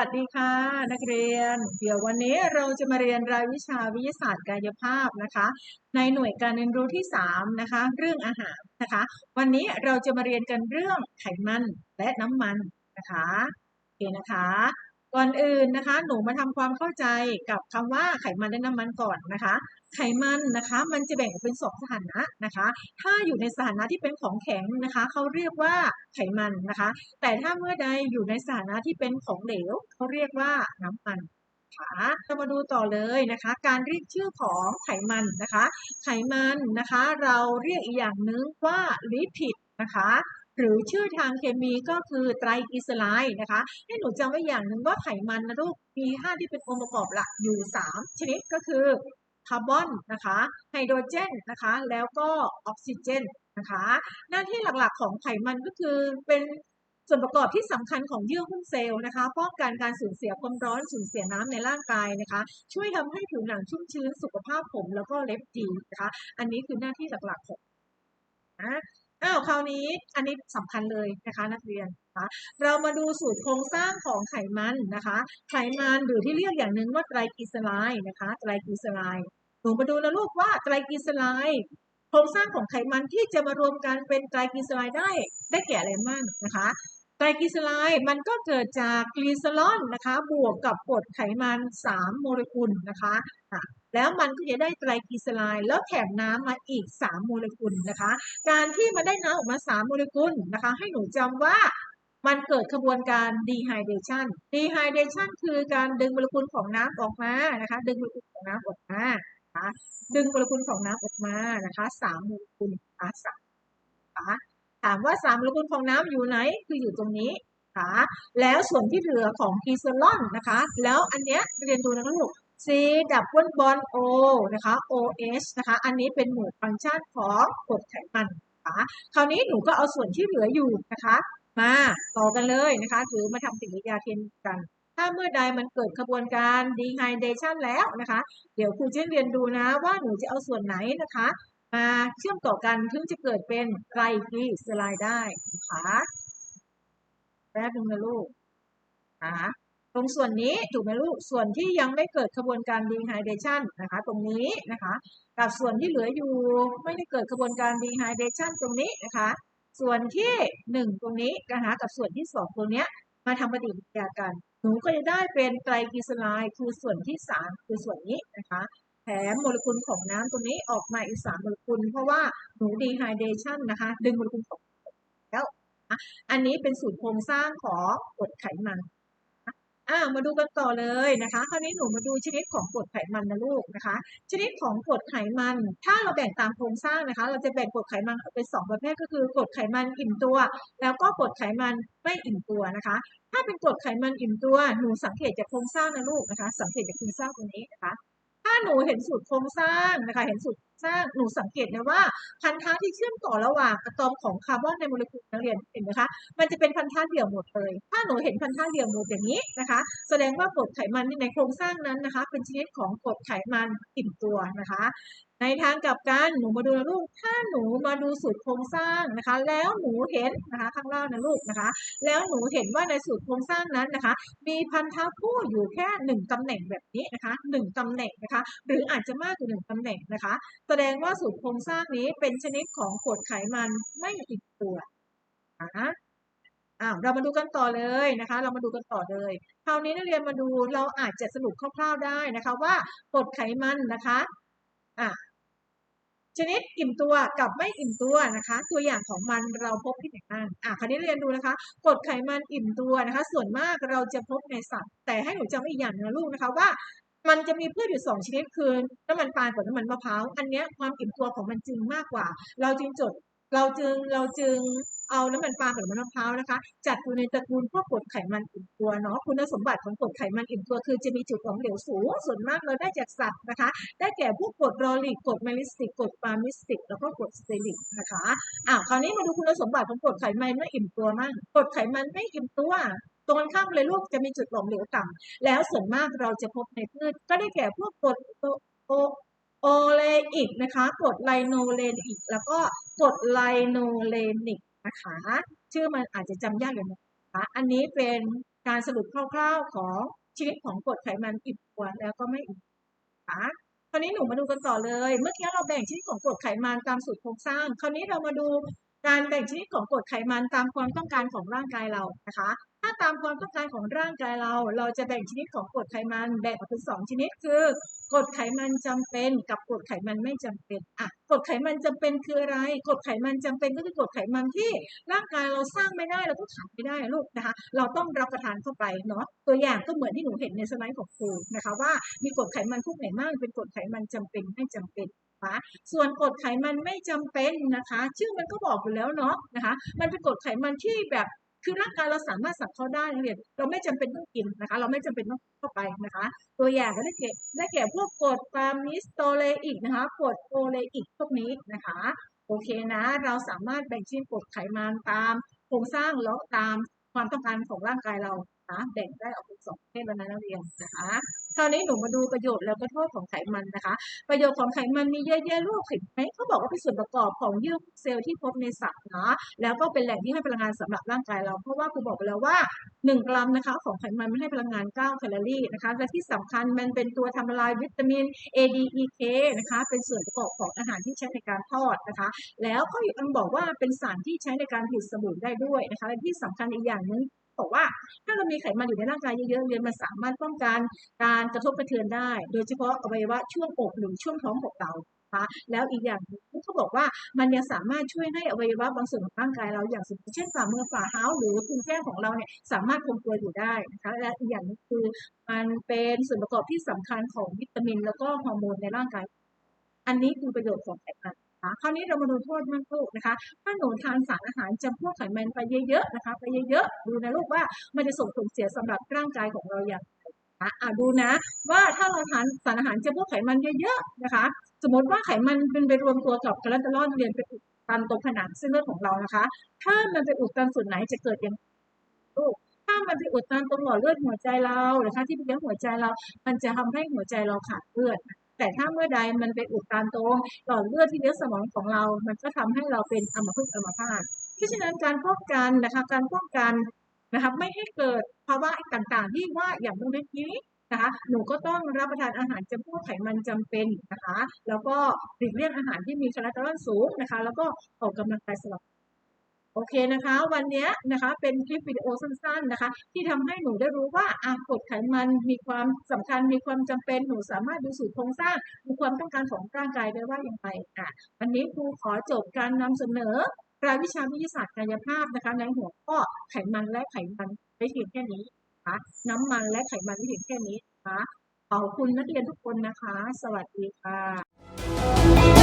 วัสดีค่ะ นักเรียน เดี๋ยววันนี้เราจะมาเรียนรายวิชาวิทยาศาสตร์กายภาพนะคะ ในหน่วยการเรียนรู้ที่ 3 นะคะ เรื่องอาหารนะคะ วันนี้เราจะมาเรียนกันเรื่องไขมันและน้ำมันนะคะโอเคนะคะ ก่อนอื่นนะคะ หนูมาทำความเข้าใจกับคำว่าไขมันและน้ำมันก่อนนะคะ ไขมันนะคะ มันจะแบ่งออกเป็นสองสถานะนะคะ ถ้าอยู่ในสถานะที่เป็นของแข็งนะคะเขาเรียกว่าไขมันนะคะ แต่ถ้าเมื่อใดอยู่ในสถานะที่เป็นของเหลวเขาเรียกว่าน้ำมันค่ะเรามาดูต่อเลยนะคะ การเรียกชื่อของไขมันนะคะ ไขมันนะคะ เราเรียกอีกอย่างหนึงว่าลิพิดนะคะ หรือชื่อทางเคมีก็คือไตรกลีเซอไรด์นะคะให้หนูจำไว้อย่างหนึ่งว่าไขมันนะลูกมีธาตุที่เป็นองค์ประกอบหลักอยู่ 3 ชนิดก็คือคาร์บอนนะคะไฮโดรเจนนะคะแล้วก็ออกซิเจนนะคะหน้าที่หลักๆของไขมันก็คือเป็นส่วนประกอบที่สำคัญของเยื่อหุ้มเซลล์นะคะป้องกันการสูญเสียความร้อนสูญเสียน้ำในร่างกายนะคะ ช่วยทำให้ผิวหนังชุ่มชื้นสุขภาพผมแล้วก็เล็บดีนะคะ อันนี้คือหน้าที่หลักๆของนะ อ้าวคราวนี้อันนี้สำคัญเลยนะคะนักเรียนนะคะเรามาดูสูตรโครงสร้างของไขมันนะคะ ไขมันหรือที่เรียกอย่างหนึ่งว่าไตรกลีเซอไรด์นะคะไตรกลีเซอไรด์หนูมาดูนะลูกว่าไตรกลีเซอไรด์โครงสร้างของไขมันที่จะมารวมกันเป็นไตรกลีเซอไรด์ได้ได้แก่อะไรบ้างนะคะไตรกลีเซอไรด์มันก็เกิดจากกลีเซอรอลนะคะ บวกกับกรดไขมัน 3 โมเลกุลนะคะ แล้วมันก็จะได้ไตรกลีเซอไรด์แล้วแถมน้ำมาอีก 3 โมเลกุลนะคะ การที่มันได้น้ำออกมา 3 โมเลกุลนะคะ ให้หนูจำว่ามันเกิดขบวนการ dehydration dehydration คือการดึงโมเลกุลของน้ำออกมานะคะ ดึงโมเลกุลของน้ำออกมาะดึงโมเลกุลของน้ำออกมานะคะ3โมเลกุลนะคะสามนะคะถามว่าสามโมเลกุลของน้ำอยู่ไหน คืออยู่ตรงนี้ค่ะแล้วส่วนที่เหลือของกีเซอรอนนะคะ แล้วอันเนี้ยเรียนดูนะลูก C ดับเบิลบอล O นะคะ OH นะคะ อันนี้เป็นหมู่ฟังก์ชันของกรดไขมันนะคะคราวนี้หนูก็เอาส่วนที่เหลืออยู่นะคะ มาต่อกันเลยนะคะหรือมาทำปฏิกิริยาเทียมกัน ถ้าเมื่อใดมันเกิดขบวนการ dehydration แล้วนะคะ เดี๋ยวครูจะเรียนดูนะว่าหนูจะเอาส่วนไหนนะคะ มาเชื่อมต่อกันถึงจะเกิดเป็นไตรกลีเซอได์ได้นะคะแป๊บนึงนะลูกนะคะ ตรงส่วนนี้ถูกไหมลูกส่วนที่ยังไม่เกิดขบวนการ dehydration นะคะ ตรงนี้นะคะ กับส่วนที่เหลืออยู่ไม่ได้เกิดขบวนการ dehydration ตรงนี้นะคะ ส่วนที่หนึ่งตรงนี้นะคะกับส่วนที่สองตรงเนี้ยมาทำปฏิกิริยากัน หนูก็จะได้เป็นไตรกลีเซอไรด์คือส่วนที่สามคือส่วนนี้นะคะแถมโมเลกุลของน้ำตัวนี้ออกมาอีกสามโมเลกุล เพราะว่าหนูดีไฮเดชันนะคะ ดึงโมเลกุลของแล้ว อันนี้เป็นสูตรโครงสร้างของกรดไขมัน อ่ามาดูกันต่อเลยนะคะ คราวนี้หนูมาดูชนิดของกรดไขมันนะลูกนะคะ ชนิดของกรดไขมัน ถ้าเราแบ่งตามโครงสร้างนะคะ เราจะแบ่งกรดไขมันเป็นสองประเภทก็คือกรดไขมันอิ่มตัว แล้วก็กรดไขมันไม่อิ่มตัวนะคะ ถ้าเป็นกรดไขมันอิ่มตัว หนูสังเกตจากโครงสร้างนะลูกนะคะ สังเกตจากโครงสร้างตรงนี้นะคะ ถ้าหนูเห็นสูตรโครงสร้างนะคะเห็นสูตรสร้างหนูสังเกตนะว่าพันธะที่เชื่อมต่อระหว่างอะตอมของคาร์บอนในโมเลกุลนักเรียนเห็นไหมคะมันจะเป็นพันธะเดี่ยวหมดเลย ถ้าหนูเห็นพันธะเดี่ยวหมดอย่างนี้นะคะ แสดงว่ากรดไขมันในโครงสร้างนั้นนะคะ เป็นชนิดของกรดไขมันอิ่มตัวนะคะ ในทางกลับกันหนูมาดูนะลูก ถ้าหนูมาดูสูตรโครงสร้างนะคะ แล้วหนูเห็นนะคะข้างล่างนะลูกนะคะ แล้วหนูเห็นว่าในสูตรโครงสร้างนั้นนะคะ มีพันธะคู่อยู่แค่หนึ่งตำแหน่งแบบนี้นะคะหนึ่งตำแหน่งนะคะ หรืออาจจะมากกว่าหนึ่งตำแหน่งนะคะ แสดงว่าสูตรโครงสร้างนี้เป็นชนิดของกรดไขมันไม่อิ่มตัวนะอ้าวเรามาดูกันต่อเลยนะคะ เรามาดูกันต่อเลยคราวนี้นักเรียนมาดูเราอาจจะสรุปคร่าวๆได้นะคะว่ากรดไขมันนะคะอะ ชนิดอิ่มตัวกับไม่อิ่มตัวนะคะ ตัวอย่างของมันเราพบที่ไหนบ้างอะคราวนี้เรียนดูนะคะกรดไขมันอิ่มตัวนะคะ ส่วนมากเราจะพบในสัตว์ แต่ให้หนูจำไว้อีกอย่างนะลูกนะคะว่ามันจะมีพืชอยู่สองชนิดคือน้ำมันปาล์มกับน้ำมันมะพร้าวอันนี้ความอิ่มตัวของมันจึงมากกว่า เราจึงจดเราจึงเราจึง เอาน้ำมันปาล์มกับน้ำมันมะพร้าวนะคะ จัดอยู่ในตระกูลพวกกรดไขมันอิ่มตัวเนาะคุณสมบัติของกรดไขมันอิ่มตัว คือจะมีจุดของเหลวสูงส่วนมากเราได้จากสัตว์นะคะ ได้แก่พวกกรดโรลิกกรดไมลิสติกกรดปามิสติก แล้วก็กรดสเตอริกนะคะอ่าคราวนี้มาดูคุณสมบัติของกรดไขมันไม่อิ่มตัวมั่งกรดไขมันไม่อิ่มตัวตรงกันข้ามเลยลูกจะมีจุดหลอมเหลวต่ำแล้วส่วนมากเราจะพบในพืชก็ได้แก่พวกกรดโอโอโอเลอิกนะคะกรดไลโนเลนิกแล้วก็กรดไลโนเลนิก นะคะ ชื่อมันอาจจะจำยากอยู่นะคะอันนี้เป็นการสรุปคร่าวๆของชนิดของกรดไขมันอิ่มตัวแล้วก็ไม่อิ่มนะคะคราวนี้หนูมาดูกันต่อเลย เมื่อกี้เราแบ่งชนิดของกรดไขมันตามสูตรโครงสร้าง คราวนี้เรามาดูการแบ่งชนิดของกรดไขมันตามความต้องการของร่างกายเรานะคะาตามความต้องการของร่างกายเรา เราจะแบ่งชนิดของกรดไขมันแบ่งออกเป็นสองชนิดคือกรดไขมันจำเป็นกับกรดไขมันไม่จำเป็นอะกรดไขมันจำเป็นคืออะไรกรดไขมันจำเป็นก็คือกรดไขมันที่ร่างกายเราสร้างไม่ได้เราก็ขาดไม่ได้ลูกนะคะเราต้องรับประทานเข้าไปเนาะตัวอย่างก็เหมือนที่หนูเห็นในสไลด์ของครูนะคะว่ามีกรดไขมันพวกไหนบ้างเป็นกรดไขมันจำเป็นไม่จำเป็นคะส่วนกรดไขมันไม่จำเป็นนะคะ ชื่อมันก็บอกอยู่แล้วเนาะนะคะ มันเป็นกรดไขมันที่แบบ คือร่างกายเราสามารถสับเขาได้นักเรียนเราไม่จำเป็นต้องกินนะคะ เราไม่จำเป็นต้องเข้าไปนะคะ ตัวอย่างก็ได้แก่ได้แก่พวกกรดฟาร์มิสโตเลอิกนะคะกรดโอเลอิกพวกนี้นะคะโอเคนะเราสามารถแบ่งชิ้นกรดไขมันตามโครงสร้างแล้วตามความต้องการของร่างกายเรานะแบ่งได้ออกเป็นสองประเภทแล้วนะนักเรียนนะคะ คราวนี้หนูมาดูประโยชน์แล้วก็โทษของไขมันนะคะ ประโยชน์ของไขมันมีเยอะแยะลูกเห็นไหมเขาบอกว่าเป็นส่วนประกอบของเยื่อเซลล์ที่พบในสัตว์นะแล้วก็เป็นแหล่งที่ให้พลังงานสำหรับร่างกายเรา เพราะว่าครูบอกไปแล้วว่า 1 กรัมนะคะของไขมันมันให้พลังงาน 9 แคลอรี่นะคะ และที่สำคัญมันเป็นตัวทำละลายวิตามิน A D E K นะคะ เป็นส่วนประกอบของอาหารที่ใช้ในการทอดนะคะ แล้วก็ยังบอกว่าเป็นสารที่ใช้ในการผลิตสบู่ได้ด้วยนะคะและที่สำคัญอีกอย่างหนึง บอกว่า ถ้าเรามีไขมันอยู่ในร่างกายเยอะๆเรียนมันสามารถป้องกันการกระทบกระเทือนได้ โดยเฉพาะอวัยวะช่วงอกหรือช่วงท้องของเรานะคะแล้วอีกอย่างเขาบอกว่ามันยังสามารถช่วยให้อวัยวะบางส่วนของร่างกายเราอย่างเช่นฝ่ามือฝ่าเท้าหรือพุงแก้มของเราเนี่ยสามารถคงตัวอยู่ได้นะคะและอีกอย่างนึงคือมันเป็นส่วนประกอบที่สำคัญของวิตามิน แล้วก็ฮอร์โมนในร่างกาย อันนี้คือประโยชน์ของไขมัน นะคะคราวนี้เรามาดูโทษมากลูกนะคะ ถ้าหนูทานสารอาหารจำพวกไขมันไปเยอะๆนะคะ ไปเยอะๆดูนะลูกว่ามันจะส่งผลเสียสำหรับร่างกายของเราอย่างไรนะคะอะดูนะ ว่าถ้าเราทานสารอาหารจำพวกไขมันเยอะๆนะคะ สมมติว่าไขมันเป็นไปรวมตัวกับคอเลสเตอรอลเรียนไปอุดตันตรงผนังเส้นเลือดของเรานะคะ ถ้ามันไปอุดตันส่วนไหนจะเกิดอย่างลูกถ้ามันไปอุดตันตรงหลอดเลือดหัวใจเรานะคะที่ไปเลี้ยงหัวใจเรา มันจะทำให้หัวใจเราขาดเลือด แต่ถ้าเมื่อใดมันไปอุดตันตรงหลอดเลือดที่เลี้ยงสมองของเรา มันก็ทำให้เราเป็นอัมพฤกษ์อัมพาตเพราะฉะนั้นการป้องกันนะคะการป้องกันนะคะไม่ให้เกิดภาวะต่างๆ ที่ว่าอย่างเมื่อกี้นะคะหนูก็ต้องรับประทานอาหารจำพวกไขมันจำเป็นนะคะ แล้วก็หลีกเลี่ยงอาหารที่มีคอเลสเตอรอลสูงนะคะ แล้วก็ออกกำลังกายสลับ โอเคนะคะ วันนี้นะคะเป็นคลิปวิดีโอสั้นๆนะคะ ที่ทำให้หนูได้รู้ว่าอะกรดไขมันมีความสำคัญมีความจำเป็นหนูสามารถดูสูตรโครงสร้างดูความต้องการของร่างกายได้ว่าอย่างไรอะวันนี้ครูขอจบการนำเสนอรายวิชาวิทยาศาสตร์กายภาพนะคะในหัวข้อไขมันและไขมันได้เพียงแค่นี้นะคะน้ำมันและไขมันได้เพียงแค่นี้นะคะขอบคุณนักเรียนทุกคนนะคะ สวัสดีค่ะ